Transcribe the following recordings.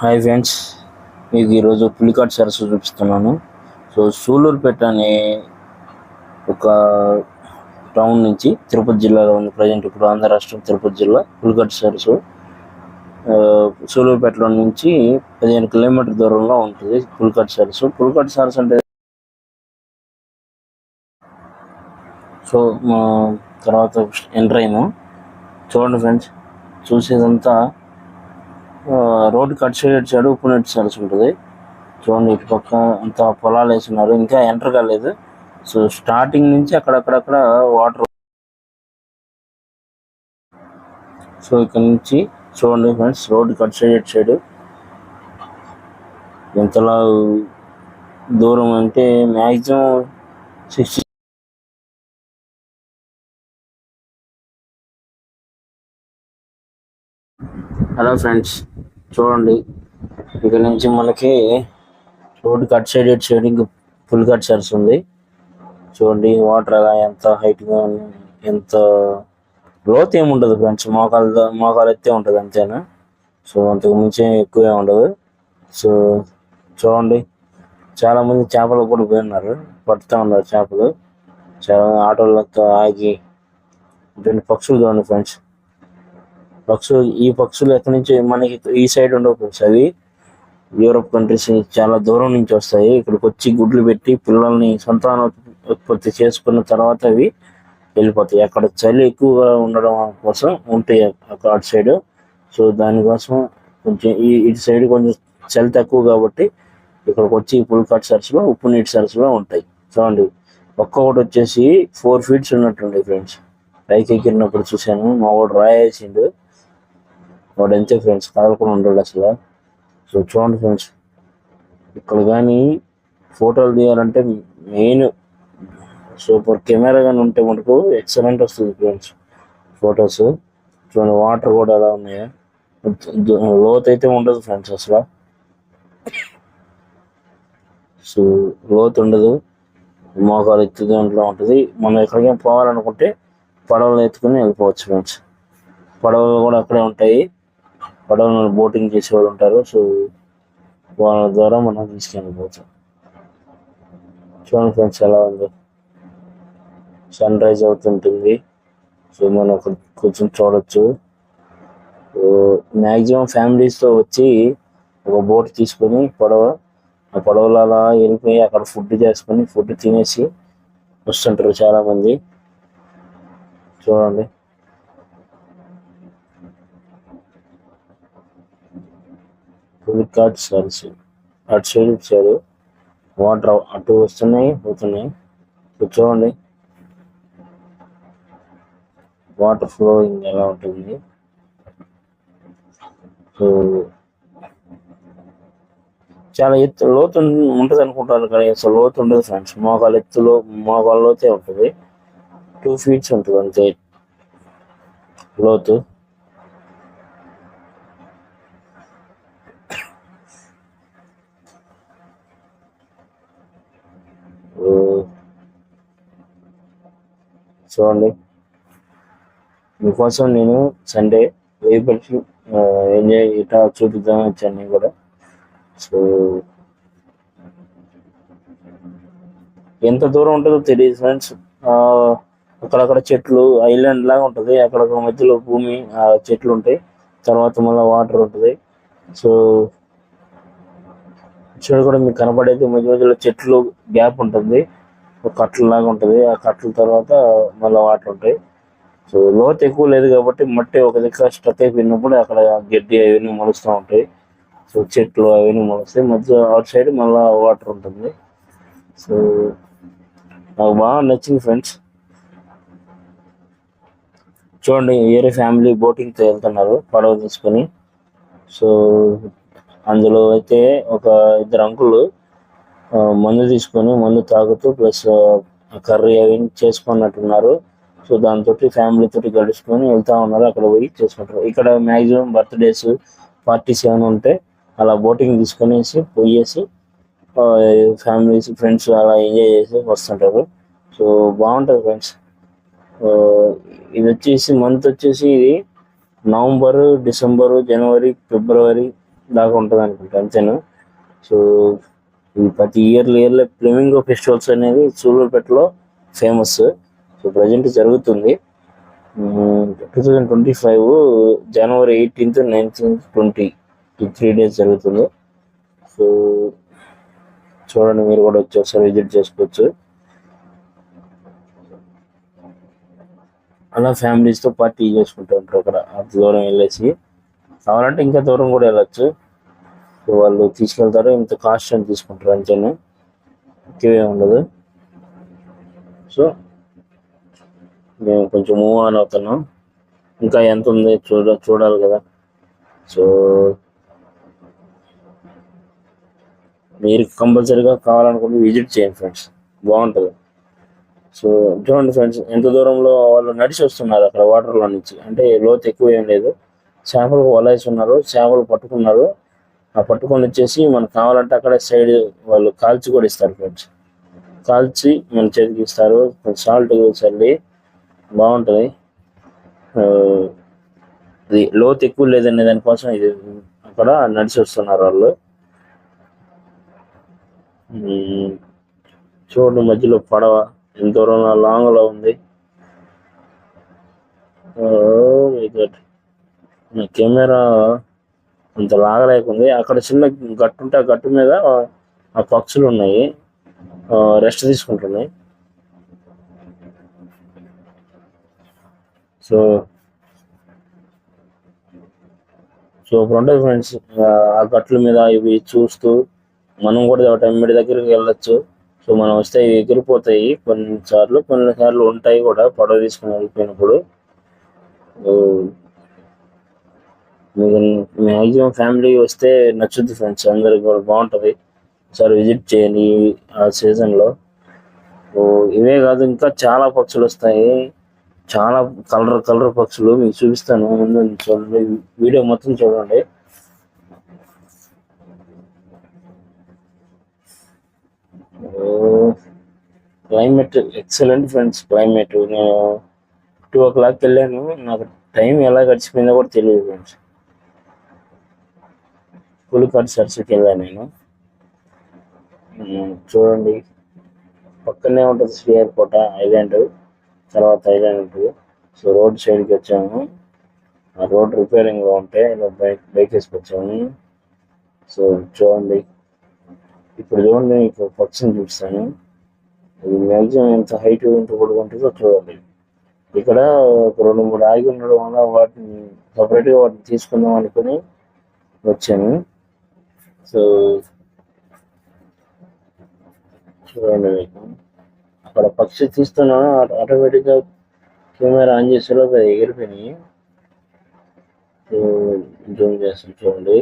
Hi friends మీకు ఈరోజు పులికాట్ సరస్సు చూపిస్తున్నాను. సో సూలూరుపేట అనే ఒక టౌన్ నుంచి తిరుపతి జిల్లాలో ఉంది. ప్రజెంట్ ఇప్పుడు ఆంధ్ర రాష్ట్రం తిరుపతి జిల్లా పులికాట్ సరస్సు ఆ, సూలూరుపేటలో నుంచి పదిహేను కిలోమీటర్ దూరంలో ఉంటుంది పులికాట్ సరస్సు పులికాట్ సరస్సు అంటే సో మా తర్వాత ఎంటర్ అయ్యాము చూడండి ఫ్రెండ్స్ చూసేదంతా రోడ్డు కట్ సైడ్ సైడ్ ఉప్పు నెట్ ఉంటుంది చూడండి ఇటు పక్క అంతా పొలాలు వేసినారు ఇంకా ఎంటర్ కాలేదు. సో స్టార్టింగ్ నుంచి అక్కడక్కడక్కడ వాటర్ సో ఇక్కడ నుంచి చూడండి friends road cut side side ఎంతలా దూరం అంటే మ్యాక్సిమం సిక్స్టీ హలో ఫ్రెండ్స్ చూడండి. ఇక్కడ నుంచి మనకి రోడ్ కట్ సైడ్ ఇటు సైడ్ ఇంకా ఫుల్ కట్ సైడ్స్ ఉంది చూడండి వాటర్ ఎలా ఎంత హైట్గా ఎంత లోత్ ఏమి ఉండదు ఫ్రెండ్స్ మోకాలు మోకాలు ఎత్తే ఉంటుంది అంతేనా? సో అంతకు మించి ఎక్కువే ఉండదు. సో చూడండి. చాలా మంది చేపలు కూడా పోయినారు. పడుతూ ఉన్నారు చేపలు. చాలా ఆటోలతో ఆగి రెండు పక్షులు చూడండి ఫ్రెండ్స్ పక్షులు ఈ పక్షులు ఎక్కడి నుంచి మనకి ఈ సైడ్ ఉండవు ఫ్రెండ్స్ అవి. యూరప్ కంట్రీస్ చాలా దూరం నుంచి వస్తాయి. ఇక్కడికి వచ్చి గుడ్లు పెట్టి పిల్లల్ని సంతాన ఉత్పత్తి చేసుకున్న తర్వాత అవి వెళ్ళిపోతాయి. అక్కడ చలి ఎక్కువగా ఉండడం కోసం ఉంటాయి అటు సైడ్ సో దానికోసం కొంచెం ఈ ఇటు సైడ్ కొంచెం చలి తక్కువ కాబట్టి ఇక్కడికి వచ్చి పుల్కాట్ సరస్సులో ఉప్పు నీటి సరస్సులో ఉంటాయి. చూడండి. ఒక్కొక్కటి వచ్చేసి ఫోర్ ఫీట్స్ ఉన్నట్టుండే ఫ్రెండ్స్. పైకి ఎక్కినప్పుడు చూశాను. మా వాడు రాయేసిండు. వాడు అంతే ఫ్రెండ్స్ కూడా ఉండడు అసలు. సో చూడండి ఫ్రెండ్స్ ఇక్కడ కానీ ఫోటోలు తీయాలంటే మెయిన్ సూపర్ కెమెరా కానీ ఉంటే మనకు ఎక్సలెంట్ వస్తుంది ఫ్రెండ్స్ ఫొటోస్. చూడండి వాటర్ కూడా ఎలా ఉన్నాయా. లోత్ అయితే ఉండదు ఫ్రెండ్స్ అసలు. సో లోత్ ఉండదు. మోకాలు ఎత్తు దాంట్లో ఉంటుంది. మనం ఎక్కడికైనా పోవాలనుకుంటే పడవలు ఎత్తుకుని వెళ్ళిపోవచ్చు ఫ్రెండ్స్. పడవలు కూడా అక్కడే ఉంటాయి. పడవలో బోటింగ్ చేసేవాళ్ళు ఉంటారు. సో వాళ్ళ ద్వారా మనం తీసుకెళ్ళిపోవచ్చు చూడండి ఫ్రెండ్స్ ఎలా ఉంది. సన్ రైజ్ అవుతుంటుంది. సో మనం అక్కడ కూర్చొని చూడొచ్చు. మ్యాక్సిమం ఫ్యామిలీస్తో వచ్చి ఒక బోట్ తీసుకొని పడవ ఆ పడవలో అలా వెళ్ళిపోయి అక్కడ ఫుడ్ చేసుకొని ఫుడ్ తినేసి వస్తుంటారు చాలా మంది చూడండి. పులికాట్ సరస్సు అటు సైడ్ ఇటు సైడ్ వాటర్ అటు వస్తున్నాయి పోతున్నాయి. కూర్చోండి. చూడండి వాటర్ ఫ్లోయింగ్ ఎలా ఉంటుంది? సో చాలా ఎత్తు లోతు ఉంటుంది అనుకుంటారు కానీ అసలు లోతు ఉండదు ఫ్రెండ్స్ మోకాలు ఎత్తులో మోకాలు లోతే ఉంటుంది. టూ ఫీట్స్ ఉంటుంది అంతే. లోతు. చూడండి. మీకోసం నేను సండే వేపల్సి ఎంజాయ్ ఇట్లా చూపిద్దామని వచ్చాను నేను కూడా. సో ఎంత దూరం ఉంటుందో తెలియదు ఫ్రెండ్స్. అక్కడక్కడ చెట్లు ఐలాండ్ లాగా ఉంటుంది. అక్కడ మధ్యలో భూమి చెట్లు ఉంటాయి. తర్వాత మళ్ళీ వాటర్ ఉంటుంది. సో చూడ కూడా మీకు కనబడేది మధ్య మధ్యలో చెట్లు గ్యాప్ ఉంటుంది. ఒక లాగా ఉంటుంది. ఆ కట్టల తర్వాత మళ్ళీ వాటర్ ఉంటాయి. సో లోతు ఎక్కువ లేదు కాబట్టి మట్టి ఒక దగ్గర స్ట్రక్ అయిపోయినప్పుడు అక్కడ గడ్డి అవన్నీ మొలుస్తూ ఉంటాయి. సో చెట్లు అవన్నీ మొలుస్తాయి. మధ్య అవుట్ సైడ్ మళ్ళీ వాటర్ ఉంటుంది. సో నాకు బాగా నచ్చింది ఫ్రెండ్స్. చూడండి వేరే ఫ్యామిలీ బోటింగ్తో వెళ్తున్నారు. పడవ తీసుకొని. సో అందులో అయితే ఒక ఇద్దరు అంకులు మందు తీసుకొని మందు తాగుతూ ప్లస్ కర్రీ అవి చేసుకున్నట్టున్నారు. సో దాంతో ఫ్యామిలీ తోటి గడుచుకొని వెళ్తా ఉన్నారు. అక్కడ పోయి చేసుకుంటారు. ఇక్కడ మ్యాక్సిమం బర్త్డేస్ పార్టీస్ ఏమైనా ఉంటే అలా బోటింగ్ తీసుకునేసి పోయేసి ఫ్యామిలీస్ ఫ్రెండ్స్ అలా ఎంజాయ్ చేసి వస్తుంటారు. సో బాగుంటుంది ఫ్రెండ్స్ ఇది వచ్చేసి మంత్ వచ్చేసి ఇది నవంబర్ డిసెంబర్ జనవరి ఫిబ్రవరి దాకా ఉంటుంది అనుకుంటా అంతేను? సో ఈ ప్రతి ఇయర్ ఇయర్లో ఫ్లెమింగో ఫెస్టివల్స్ అనేది సూళ్ళూరుపేటలో ఫేమస్ సో ప్రజెంట్ జరుగుతుంది. Two thousand twenty five January eighteenth nineteenth twenty ఈ త్రీ డేస్ జరుగుతుంది. సో చూడండి మీరు కూడా వచ్చి ఒకసారి విజిట్ చేసుకోవచ్చు. అలా ఫ్యామిలీస్తో పార్టీ చేసుకుంటూ ఉంటారు అక్కడ అంత దూరం వెళ్ళేసి. కావాలంటే ఇంకా దూరం కూడా వెళ్ళచ్చు. సో వాళ్ళు తీసుకెళ్తారు ఇంత కాస్ట్ అని తీసుకుంటారు అంతేనే? ఎక్కువే ఉండదు. సో మేము కొంచెం మూవ్ ఆన్ అవుతున్నాం. ఇంకా ఎంత ఉంది చూడ చూడాలి కదా. సో మీరు కంపల్సరీగా కావాలనుకుంటే విజిట్ చేయండి ఫ్రెండ్స్ బాగుంటుంది. సో చూడండి ఫ్రెండ్స్ ఎంత దూరంలో వాళ్ళు నడిచి వస్తున్నారు అక్కడ వాటర్లో నుంచి. అంటే లోతు ఎక్కువ ఏం లేదు. చేపలు వలేసి ఉన్నారు చేపలు పట్టుకున్నారు. ఆ పట్టుకొని వచ్చేసి మనకు కావాలంటే అక్కడ సైడ్ వాళ్ళు కాల్చి కూడా ఇస్తారు ఫ్రెండ్స్. కాల్చి మన చేతికి ఇస్తారు. సాల్ట్ చల్లి బాగుంటుంది. ఆ, ఇది లోతు ఎక్కువ లేదనే దానికోసం ఇది అక్కడ నడిచి వస్తున్నారు వాళ్ళు. ఉమ్, చూడండి మధ్యలో పడవ ఎంత దూరం లాంగ్లో ఉంది. నా కెమెరా అంత లాగలేకుంది. అక్కడ చిన్న గట్టు ఉంటే ఆ గట్టు మీద ఆ పక్షులు ఉన్నాయి. రెస్ట్ తీసుకుంటున్నాయి సో సూపర్ ఉంటుంది ఫ్రెండ్స్ ఆ గట్ల మీద ఇవి చూస్తూ మనం కూడా టైండి దగ్గరికి వెళ్ళొచ్చు. సో మనం వస్తే ఇవి ఎగిరిపోతాయి. కొన్నిసార్లు కొన్నిసార్లు ఉంటాయి కూడా. పడవ తీసుకుని వెళ్ళిపోయినప్పుడు. మీకు మ్యాక్సిమం ఫ్యామిలీ వస్తే నచ్చుద్ది ఫ్రెండ్స్. అందరికి కూడా బాగుంటుంది. ఒకసారి విజిట్ చేయండి ఆ సీజన్లో ఓ, ఇవే కాదు ఇంకా చాలా పక్షులు వస్తాయి. చాలా కలర్ కలర్ పక్షులు మీకు చూపిస్తాను. ముందు చూడండి. వీడియో మొత్తం చూడండి. Climate excellent friends climate. నేను టూ ఓ క్లాక్కి వెళ్ళాను. నాకు టైం ఎలా గడిచిపోయిందో కూడా తెలియదు ఫ్రెండ్స్. పులికాట్ చర్చికి వెళ్ళాను నేను. చూడండి. పక్కనే ఉంటుంది శ్రీహరికోట ఐలాండ్. తర్వాత ఐలాండ్. ఉంటుంది సో రోడ్ సైడ్కి వచ్చాము. ఆ రోడ్ రిపేరింగ్లో ఉంటే ఇలా బైక్ బైక్ వేసుకొచ్చాము. సో చూడండి. ఇప్పుడు చూడండి మీకు పక్షిని చూపిస్తాను. ఇది మ్యాక్సిమం ఎంత హైట్ ఎంత పడుకుంటుందో ఉంటుందో చూడండి. ఇక్కడ ఒక రెండు మూడు ఆగి ఉండడం వల్ల వాటిని సపరేట్గా వాటిని తీసుకుందాం అనుకుని వచ్చాను. సో చూడండి మీకు. అక్కడ పక్షి తీస్తున్నాను ఆటోమేటిక్గా కెమెరా ఆన్ చేసేలో ఎగిరిపోయినాయి. జూమ్ చేస్తాను చూడండి.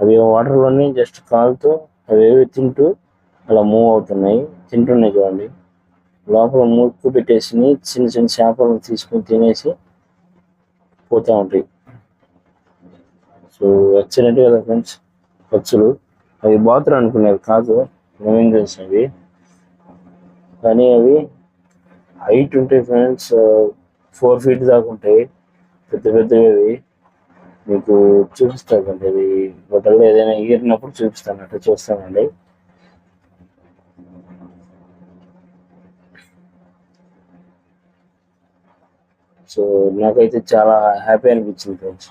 అవి వాటర్లోనే జస్ట్ కాలుతూ అవి ఏవి తింటూ అలా మూవ్ అవుతున్నాయి. తింటున్నాయి చూడండి. లోపల ముక్కు పెట్టేసి చిన్న చిన్న చేపలను తీసుకుని తినేసి పోతూ ఉంటాయి. సో ఎక్సలెంట్ కదా ఫ్రెండ్స్. పక్షులు అవి బాతులు అనుకునేవి కాదు ఫ్లమింగోస్ అవి కానీ అవి హైట్ ఉంటాయి ఫ్రెండ్స్ ఫోర్ ఫీట్ దాకా ఉంటాయి. పెద్ద పెద్దవి అవి. మీకు చూపిస్తానండి అది హోటల్లో ఏదైనా ఎగిరినప్పుడు చూపిస్తాను అట్లా చూస్తానండి. సో నాకైతే చాలా హ్యాపీ అనిపించింది ఫ్రెండ్స్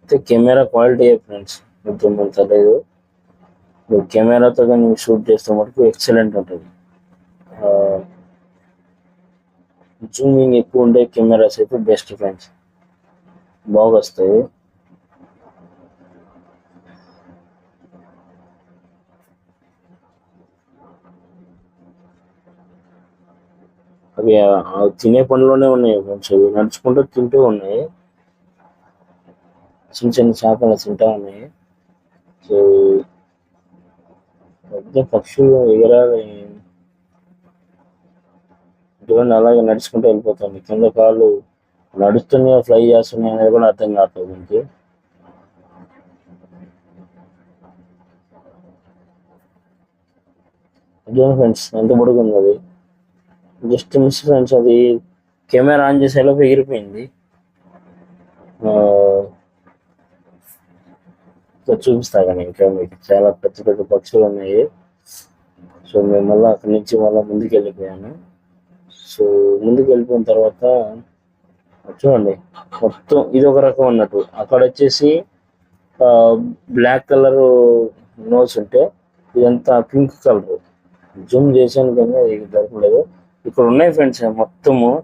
అయితే కెమెరా క్వాలిటీ ఫ్రెండ్స్ మొత్తం అంత తెలియదు నువ్వు కెమెరాతో కానీ షూట్ చేస్తే మటుకు ఎక్సలెంట్ ఉంటుంది. జూమింగ్ ఎక్కువ ఉండే కెమెరాస్ అయితే బెస్ట్ ఫ్రెండ్స్. బాగా వస్తాయి. అవి తినే పనిలోనే ఉన్నాయి ఫ్రెండ్స్. అవి నడుచుకుంటూ తింటూ ఉన్నాయి. చిన్న చిన్న చేపలు తింటా ఉన్నాయి. సో పెద్ద పక్షులు ఎగరాలి చూడండి అలాగే నడుచుకుంటూ వెళ్ళిపోతుంది కింద కాళ్ళు నడుస్తున్నాయో ఫ్లై చేస్తున్నాయి అనేది కూడా అర్థం కావట్లేదు దీనికి అదే ఫ్రెండ్స్ ఎంత పొడుగుంది అది. జస్ట్ మిస్ ఫ్రెండ్స్ అది కెమెరా ఆన్ చేసేలోపు ఎగిరిపోయింది. ఆ, చూపిస్తా కానీ ఇంకా మీకు. చాలా పెద్ద పెద్ద పక్షులు ఉన్నాయి. సో మేము మళ్ళీ అక్కడి నుంచి మళ్ళీ ముందుకు వెళ్ళిపోయాను. సో ముందుకు వెళ్ళిపోయిన తర్వాత చూడండి మొత్తం ఇది ఒక రకం అన్నట్టు. అక్కడ వచ్చేసి బ్లాక్ కలర్ నోస్ ఉంటే ఇదంతా పింక్ కలర్. జూమ్ చేశాను కానీ ఇది దొరకలేదు. ఇక్కడ ఉన్నాయి ఫ్రెండ్స్ మొత్తము.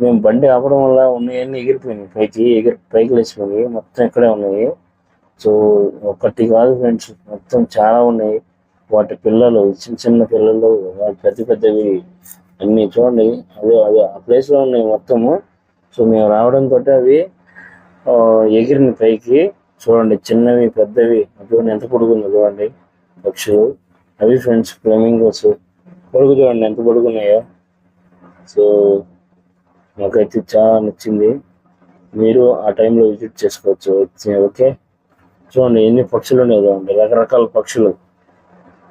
మేము బండి ఆపడం వల్ల ఉన్నాయన్నీ ఎగిరిపోయినాయి. పైకి ఎగిరి పైకి లేచిపోయినాయి. మొత్తం ఇక్కడే ఉన్నాయి. సో ఒకటి కాదు ఫ్రెండ్స్ మొత్తం చాలా ఉన్నాయి. వాటి పిల్లలు చిన్న చిన్న పిల్లలు వాటి పెద్ద పెద్దవి అన్నీ చూడండి. అదే అదే ఆ ప్లేస్లో ఉన్నాయి మొత్తము. సో మేము రావడంతో అవి ఎగిరిన పైకి చూడండి. చిన్నవి పెద్దవి. చూడండి ఎంత పొడుగుందో చూడండి. పక్షులు. అవి ఫ్రెండ్స్ ఫ్లెమింగోస్. పొడుగు చూడండి ఎంత పొడుగున్నాయో. సో నాకైతే చాలా నచ్చింది. మీరు ఆ టైంలో విజిట్ చేసుకోవచ్చు. వచ్చి- ఓకే. చూడండి ఎన్ని పక్షులు ఉన్నాయి చూడండి. రకరకాల పక్షులు.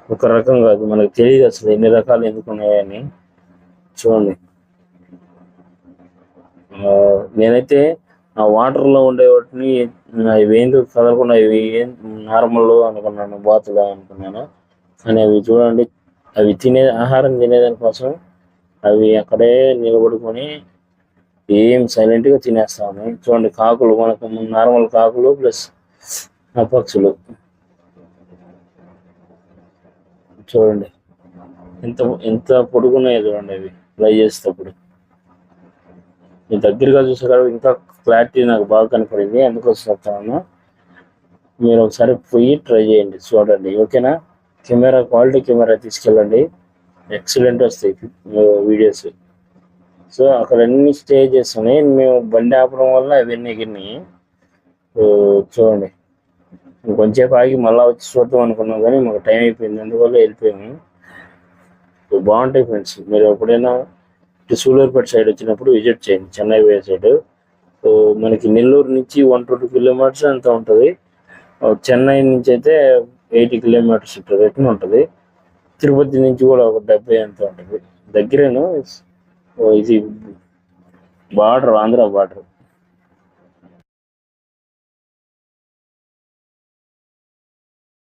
ఒక రకం కాదు మనకు తెలియదు అసలు ఎన్ని రకాలు ఎందుకు ఉన్నాయని చూడండి. నేనైతే ఆ వాటర్లో ఉండే వాటిని ఇవి ఎందుకు కదలకుండా ఇవి ఏం నార్మల్ అనుకున్నాను బాతులు అనుకున్నాను. కానీ అవి చూడండి అవి తినే ఆహారం తినేదాని కోసం అవి అక్కడే నిలబడుకొని ఏం సైలెంట్గా తినేస్తాము తినేస్తా ఉన్నాయి. చూడండి కాకులు మనకు నార్మల్ కాకులు ప్లస్ ఆ పక్షులు చూడండి. ఎంత ఎంత పొడుగున్నాయి చూడండి అవి. ఫ్లై చేసేటప్పుడు. నేను దగ్గరగా చూసే ఇంకా క్లారిటీ నాకు బాగా కనపడింది. అందుకోసం చెప్తాను మీరు ఒకసారి పోయి ట్రై చేయండి చూడండి. ఓకేనా? కెమెరా క్వాలిటీ కెమెరా తీసుకెళ్ళండి. ఎక్సలెంట్ వస్తాయి వీడియోస్ సో అక్కడ అన్ని స్టే చేస్తున్నాయి మేము బండి ఆపడం వల్ల అవన్నీ ఎగిరినాయి. చూడండి. కొంచెంసేపు ఆగి మళ్ళీ వచ్చి చూద్దాం అనుకున్నాం కానీ మాకు టైం అయిపోయింది. అందువల్ల వెళ్ళిపోయాము. బాగుంటాయి ఫ్రెండ్స్. మీరు ఎప్పుడైనా సూలూరుపేట సైడ్ వచ్చినప్పుడు విజిట్ చేయండి. చెన్నై వే సైడ్. సో మనకి నెల్లూరు నుంచి వన్ ట్వంటీ కిలోమీటర్స్ ఎంత ఉంటుంది. చెన్నై నుంచి అయితే ఎయిటీ కిలోమీటర్స్ రిటర్న్ ఉంటుంది. తిరుపతి నుంచి కూడా ఒక డెబ్బై ఎంత ఉంటుంది. దగ్గరేను ఓ, ఇది బార్డర్ ఆంధ్ర బార్డర్.